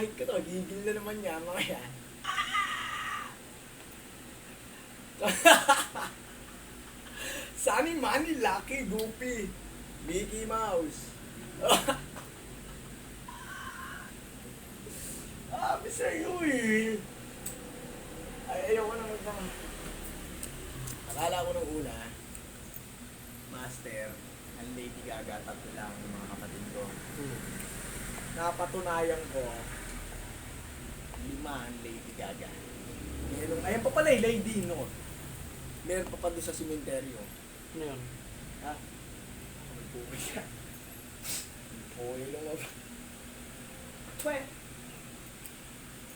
Kahit ko to, gigil na naman niya, mga yan. Sunny Manny, Lucky, Goofy, Mickey Mouse. Sabi sa'yo eh. Ay, ayoko na mag Akala ko nung una, Master, ang Lady Gaga, tatlo lang yung mga kapatid ko. Napatunayan ko, ang Lady Gaga. Meron, ayan pa pala eh, Lady no. Meron pa pa doon sa simenteryo. Ano yun? Ha? May puwi ka. Puwi lang ako. Pwe.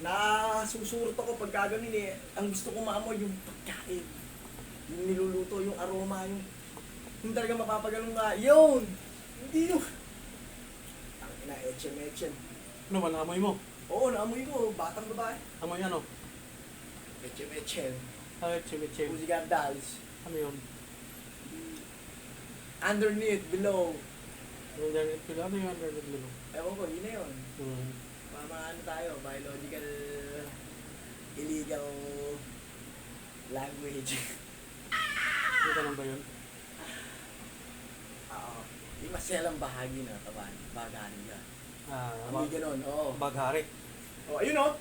Nasusurot ako pag gagamin eh. Ang gusto ko maamoy yung pagkain. Yung niluluto, yung aroma, yung... Yung talaga mapapagalong nga. Yun! Hindi yun. Ang ina, etchem, etchem. Ano ba, naamoy mo? Oo, naamoy ko. Batang babae. Amoy ano? Etchem, etchem. Ay, chimi chimi. Music dolls. Ano yun? Underneath, below. Underneath pila? Ano yung underneath mo? Ewan ko, yun na yun. Hmm. Mga ano tayo, biological illegal language. Ano ka lang ba yun? Oo. Yung maselang bahagi na taban, bahagi ka. Ah, Hindi ganon, oo. baghari. Oh, ayun oh.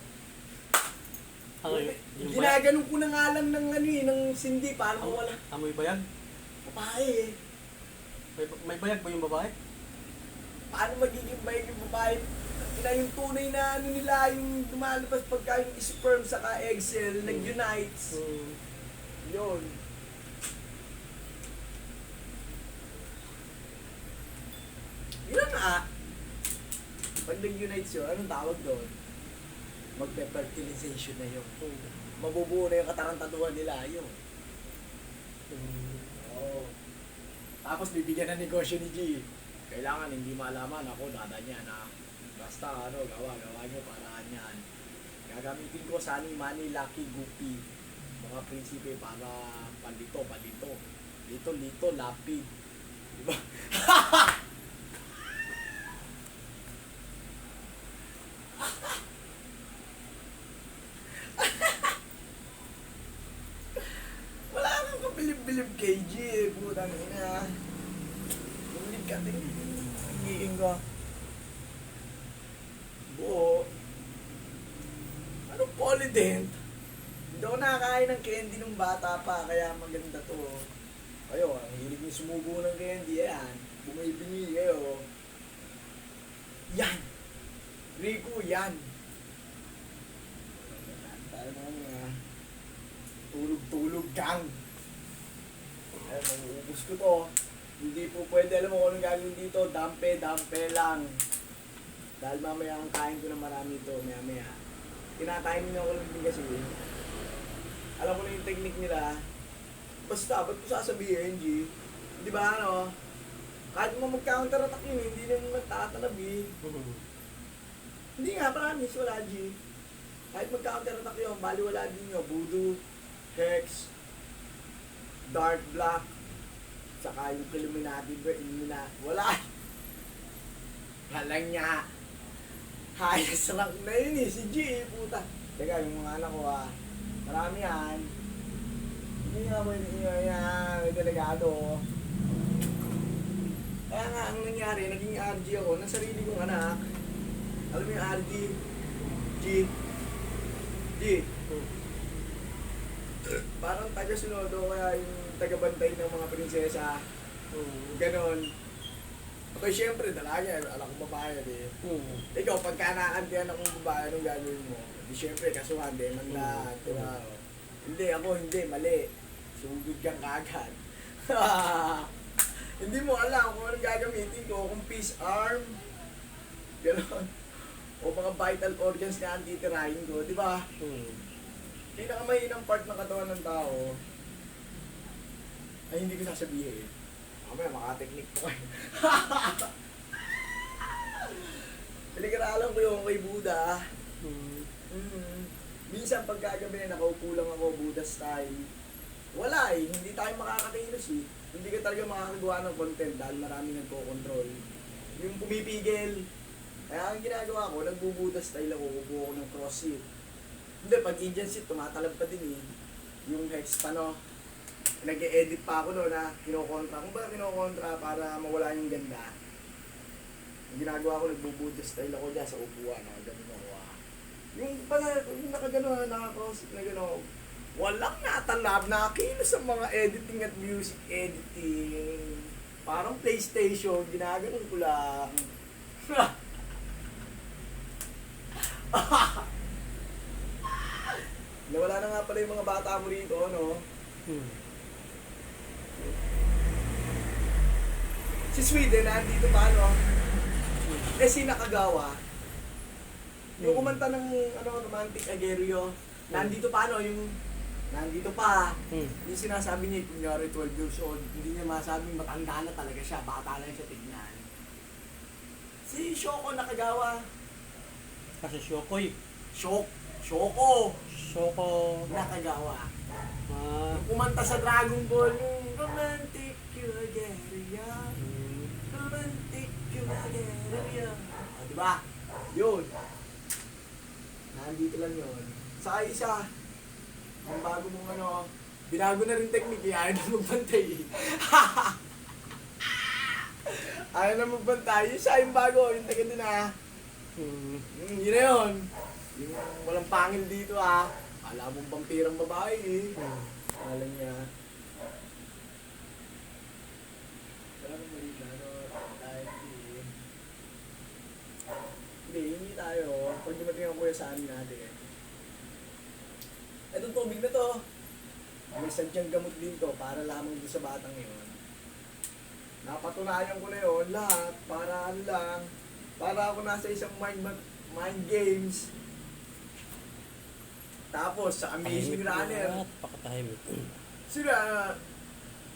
Ano yun? Yung bayag? Ginaganon ko na nga lang ng ano eh, ng sindi, paano ko wala. Amoy bayag? Babae eh. May, may bayag ba yung babae? Paano magiging bayag yung babae? Ina yung tunay na ano nila, yung lumalabas pagka yung sperm saka egg cell, nag-unites. Hmm. Yun. Yun na nga. Pag nag-unites yun, anong tawag doon? Magpe-fertilization na yun. Mabubuo na yung katarantaduhan nila, yun. Oo. Tapos bibigyan ng negosyo ni G. Kailangan hindi malaman ako, dada niya na basta ano, gawa, gawa niyo paraan yan. Gagamitin ko Sunny Money, Lucky, Goopy. Mga prinsipe para palito, palito. Lito, lito, lapid. Diba? Wala kang kabilib-bilib kay G eh, putang ina. Bumilib ka din. Nagiging ko. Buo. Anong polydent? Hindi ako nakakain ng candy nung bata pa, kaya maganda to. Kayo, ang hilig niyo sumubo ng candy, ayan. Bumibingi kayo. Yan! Rico, yan! Tayo na nga. Tulog-tulog kang. Mag-uubos ko to. Hindi po pwede, alam mo kung anong gagawin dito. Dampe, dampe lang. Dahil mamaya ang kain ko na marami ito, maya maya. Tinatime niyo ako lang kasi. Alam ko na yung technique nila. Basta, ba't ko sasabihin, G? Di ba ano? Kahit mo mag-counter attack yun, hindi naman magtatanab. Hmm. Hindi nga, promise, wala, G. Kahit mag-counter attack yun, bali wala din yun. Voodoo, Hex, Dark Black, saka yung Illuminati, ba, Illuminati, wala. Walang niya. Hayas rank na yun eh, si G, puta. Teka, yung mga anak ko ah, marami yan. Hindi nga mo yun, yan, may delegado. Kaya nga, ang nangyari, naging RG ako ng sarili kong anak. Alam mo yung RG? G. G. Parang taga-sunodo kaya yung taga-bantay ng mga prinsesa. Hmm. Ganon. Okay, syempre, dalaga, alam ko babae eh. Hmm. Ikaw, pagka naakantihan akong babae, anong gagawin mo? Di syempre, kasuhan, di man lahat, di ba? Hindi, ako hindi, mali. Sugod kang kagad. hindi mo alam kung anong gagamitin ko, kung peace arm, ganon. O mga vital organs na ang titirahin ko, di ba? Hmm. Pinakamahinang part ng katawan ng tao ay hindi ko sasabihin. Mamaya makateknik po kayo. Pinag-aralan ko yung kay Buddha. Hmm. Mm. Minsan pagkagabi na nakaupo lang ako, Buddha style. Wala eh, hindi tayo makakakilos eh. Hindi ka talaga makakagawa ng content dahil marami nagko-control. Yung pumipigil, Kaya ang ginagawa ko, nagbubuda style ako, kukuha ko ng cross seat. Hindi, pag Indian seat, tumatalab pa din eh. Yung hex pa no. Nag-e-edit pa ako no na kinokontra. Kung ba kinokontra para mawala yung ganda. Ang ginagawa ko, nagbubuda style ako dyan sa upuan. Nakaganon ako ah. Yung pala, yung nakaganon, naka-cross seat na gano'n. Walang natalab, nakakilos sa mga editing at music editing. Parang PlayStation, ginaganon ko lang. Nawala na nga pala yung mga bata mo rito, no? Hmm. Si Sweden, nandito pa, no? Eh, si Nakagawa. Yung Hmm. kumanta ng, ano, romantic agerio. Nandito pa, no? Yung, nandito pa. Hmm. Yung sinasabi niya, kunyari 12 years old, hindi niya masabing matanda na talaga siya, bata lang siya tignan. Si Shoko Nakagawa. Kasi Shokoy. Shok, Shoko Shoko. Nakagawa. Ah. Kumanta sa Dragon Ball, yung romantic agerio. Hmm. Romantic agerio. O, di ba? Yun. Nandito lang yun. Sa isa, yung bago mong ano, binago na rin technique, eh, ayaw na magbantay. ayaw na magbantay. Yung siya yung bago, yung taga din ah. Hmm. Mm, yun na yun. Yung walang pangil dito ah. Alam mong vampirang babae eh. Hmm. Alam niya. Wala nang mali na, ano, tayo, eh. Hindi, hindi tayo. Pag dumating ang kuya sa amin natin. Itong tubig na to, may sadyang gamot din to para lamang doon sa batang yun. Napatunayan ko na yun lahat para ano lang, para ako nasa isang mind, mind games. Tapos sa Amazing Runner, sila,